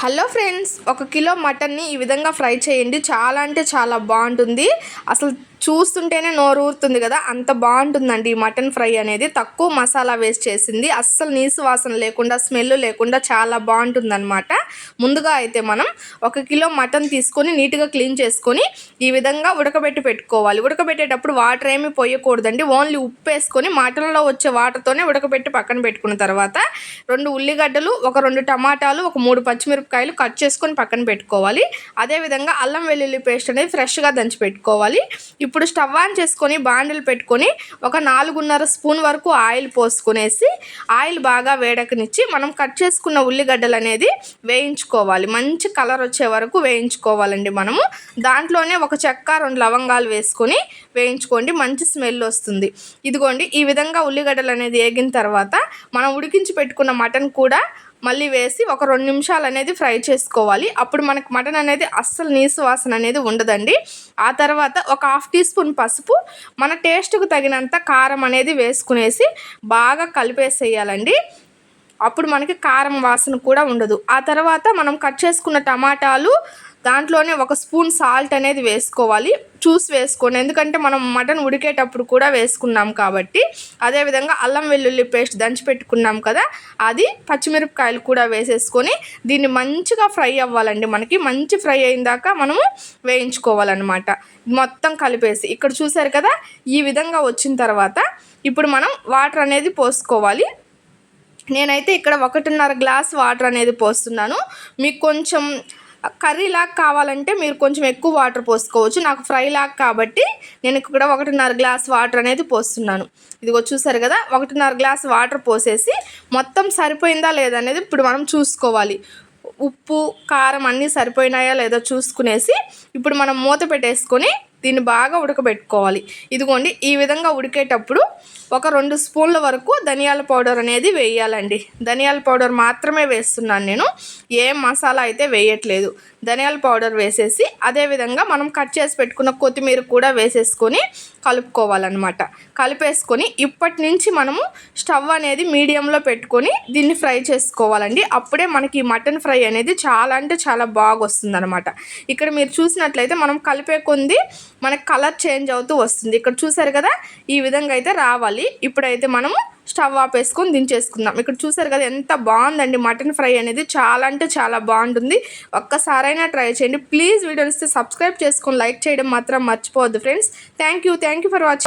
Hello friends ఒక kilo మటన్ని ఈ విధంగా ఫ్రై చేయండి. చాలా అంటే చాలా బాగుంటుంది. అసలు చూస్తుంటేనే నోరు ఊరుతుంది కదా అంత బాగుంటుందండి ఈ మటన్ ఫ్రై అనేది. తక్కువ మసాలా వేస్ట్ చేసింది. అస్సలు నీసు వాసన లేకుండా స్మెల్ లేకుండా చాలా బాగుంటుందన్నమాట. ముందుగా అయితే మనం ఒక కిలో మటన్ తీసుకొని నీట్గా క్లీన్ చేసుకొని ఈ విధంగా ఉడకబెట్టి పెట్టుకోవాలి. ఉడకబెట్టేటప్పుడు వాటర్ ఏమి పోయకూడదండి. ఓన్లీ ఉప్పు వేసుకొని మటన్లో వచ్చే వాటర్తోనే ఉడకబెట్టి పక్కన పెట్టుకున్న తర్వాత రెండు ఉల్లిగడ్డలు ఒక రెండు టమాటాలు ఒక మూడు పచ్చిమిరపకాయలు కట్ చేసుకొని పక్కన పెట్టుకోవాలి. అదేవిధంగా అల్లం వెల్లుల్లి పేస్ట్ అనేది ఫ్రెష్గా దంచి పెట్టుకోవాలి. ఇప్పుడు స్టవ్ ఆన్ చేసుకొని బాండిల్ పెట్టుకొని ఒక నాలుగున్నర స్పూన్ వరకు ఆయిల్ పోసుకునేసి ఆయిల్ బాగా వేడకనిచ్చి మనం కట్ చేసుకున్న ఉల్లిగడ్డలు అనేది వేయించుకోవాలి. మంచి కలర్ వచ్చే వరకు వేయించుకోవాలండి మనము. దాంట్లోనే ఒక చెక్క రెండు లవంగాలు వేసుకొని వేయించుకోండి. మంచి స్మెల్ వస్తుంది. ఇదిగోండి ఈ విధంగా ఉల్లిగడ్డలు అనేది వేగిన తర్వాత మనం ఉడికించి పెట్టుకున్న మటన్ కూడా మళ్ళీ వేసి ఒక రెండు నిమిషాలు అనేది ఫ్రై చేసుకోవాలి. అప్పుడు మనకు మటన్ అనేది అస్సలు నీసు వాసన అనేది ఉండదండి. ఆ తర్వాత ఒక హాఫ్ టీ స్పూన్ పసుపు మన టేస్ట్కు తగినంత కారం అనేది వేసుకునేసి బాగా కలిపేసేయాలండి. అప్పుడు మనకి కారం వాసన కూడా ఉండదు. ఆ తర్వాత మనం కట్ చేసుకున్న టమాటాలు దాంట్లోనే ఒక స్పూన్ సాల్ట్ అనేది వేసుకోవాలి. చూసి వేసుకోండి. ఎందుకంటే మనం మటన్ ఉడికేటప్పుడు కూడా వేసుకున్నాం కాబట్టి అదేవిధంగా అల్లం వెల్లుల్లి పేస్ట్ దంచి పెట్టుకున్నాం కదా అది పచ్చిమిరపకాయలు కూడా వేసేసుకొని దీన్ని మంచిగా ఫ్రై అవ్వాలండి మనకి. మంచి ఫ్రై అయిన దాకా మనము వేయించుకోవాలన్నమాట. మొత్తం కలిపేసి. ఇక్కడ చూసారు కదా ఈ విధంగా వచ్చిన తర్వాత ఇప్పుడు మనం వాటర్ అనేది పోసుకోవాలి. నేనైతే ఇక్కడ ఒకటిన్నర గ్లాస్ వాటర్ అనేది పోస్తున్నాను. మీకు కొంచెం కర్రీ లాగా కావాలంటే మీరు కొంచెం ఎక్కువ వాటర్ పోసుకోవచ్చు. నాకు ఫ్రై లాగా కాబట్టి నేను ఇక్కడ ఒకటిన్నర గ్లాస్ వాటర్ అనేది పోస్తున్నాను. ఇదిగో చూసారు కదా ఒకటిన్నర గ్లాస్ వాటర్ పోసేసి మొత్తం సరిపోయిందా లేదా అనేది ఇప్పుడు మనం చూసుకోవాలి. ఉప్పు కారం అన్నీ సరిపోయినాయా లేదో చూసుకునేసి ఇప్పుడు మనం మూత పెట్టేసుకొని దీన్ని బాగా ఉడకబెట్టుకోవాలి. ఇదిగోండి ఈ విధంగా ఉడికేటప్పుడు ఒక రెండు స్పూన్ల వరకు ధనియాల పౌడర్ అనేది వేయాలండి. ధనియాల పౌడర్ మాత్రమే వేస్తున్నాను నేను. ఏం మసాలా అయితే వేయట్లేదు. ధనియాల పౌడర్ వేసేసి అదేవిధంగా మనం కట్ చేసి పెట్టుకున్న కొత్తిమీర కూడా వేసేసుకొని కలుపుకోవాలన్నమాట. కలిపేసుకొని ఇప్పటి నుంచి మనము స్టవ్ అనేది మీడియంలో పెట్టుకొని దీన్ని ఫ్రై చేసుకోవాలండి. అప్పుడే మనకి మటన్ ఫ్రై అనేది చాలా అంటే చాలా బాగా వస్తుంది ఇక్కడ మీరు చూసినట్లయితే మనం కలిపే కొంది మనకి కలర్ చేంజ్ అవుతూ వస్తుంది. ఇక్కడ చూసారు కదా? ఈ విధంగా అయితే రావాలి. ఇప్పుడైతే మనము స్టవ్ ఆపేసుకొని దించేసుకుందాం. ఇక్కడ చూసారు కదా ఎంత బాగుందండి. మటన్ ఫ్రై అనేది చాలా అంటే చాలా బాగుంటుంది. ఒక్కసారైనా ట్రై చేయండి. ప్లీజ్ వీడియోని ఇస్తే సబ్స్క్రైబ్ చేసుకొని లైక్ చేయడం మాత్రం మర్చిపోవద్దు friends. Thank you thank you for watching.